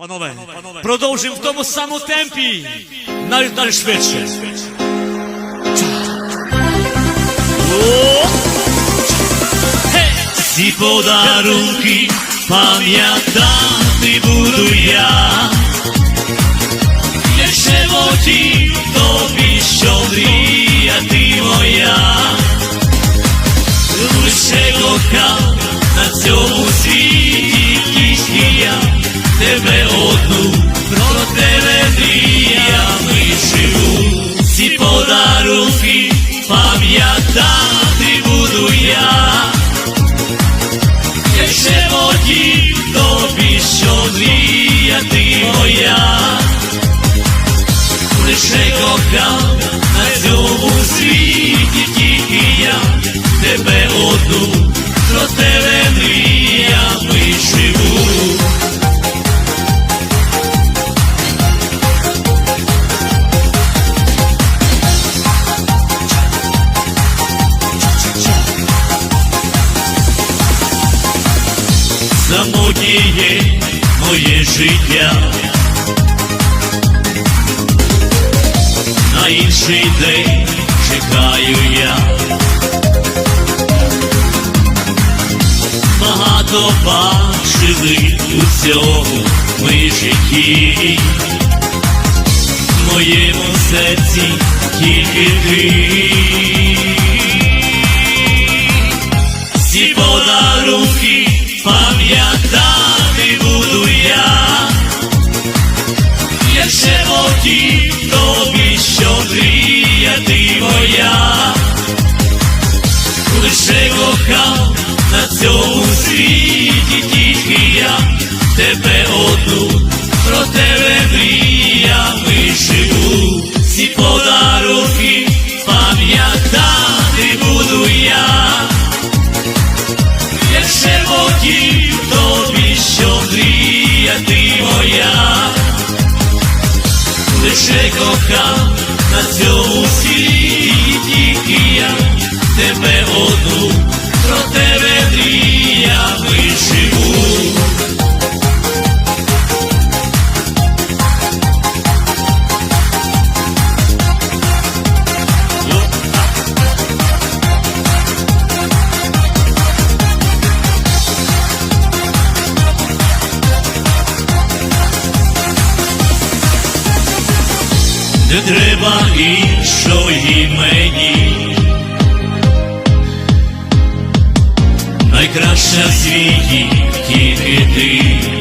Панове, продовжуємо в тому самому темпі, навіть навіть швидше. Ці подарунки пам'ятати буду я. Як шепотів тобі, що мрія ти моя. Лише кохав на цьому світі я тебе одну, про тебе мріями живу. Ці подарунки пам'ятати буду я. Як шепотів тобі, що мрія ти моя. Лише кохав Самотніє моє життя. На інший день чекаю я. Багато бачили у цьому ми житті. В моєму серці тільки ти. Всі подарунки пам'ятати шепотів тобі, що мрія ти моя, лише кохав на цьому світі лише кохав на цьому світі Не треба іншої мені. Найкраща в світі тільки ти.